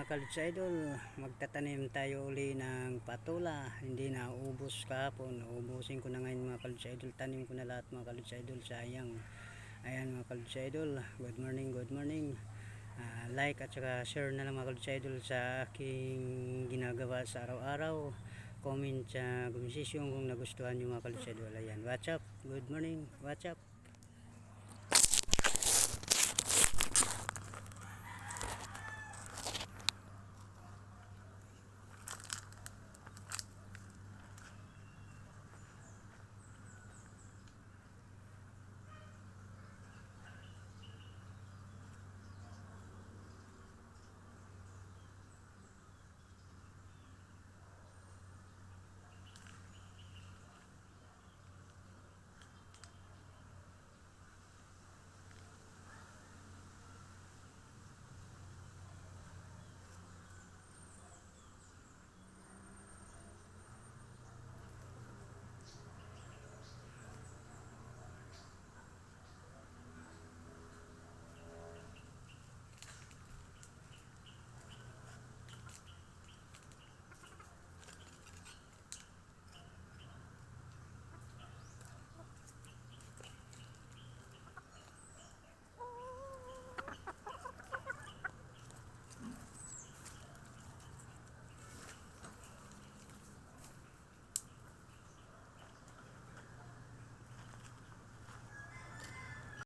mga kalutsa idol, magtatanim tayo uli ng patula. Hindi na ubos kahapon. Ubusin ko na ngayon mga kalutsa idol. Tanim ko na lahat mga kalutsa idol. Sayang. Ayan mga kalutsa idol. Good morning, good morning. Ah, like at saka share na lang mga kalutsa idol sa aking ginagawa sa araw-araw. Comment sa komisisyon kung nagustuhan nyo mga kalutsa idol. Ayan, what's up? Good morning, what's up?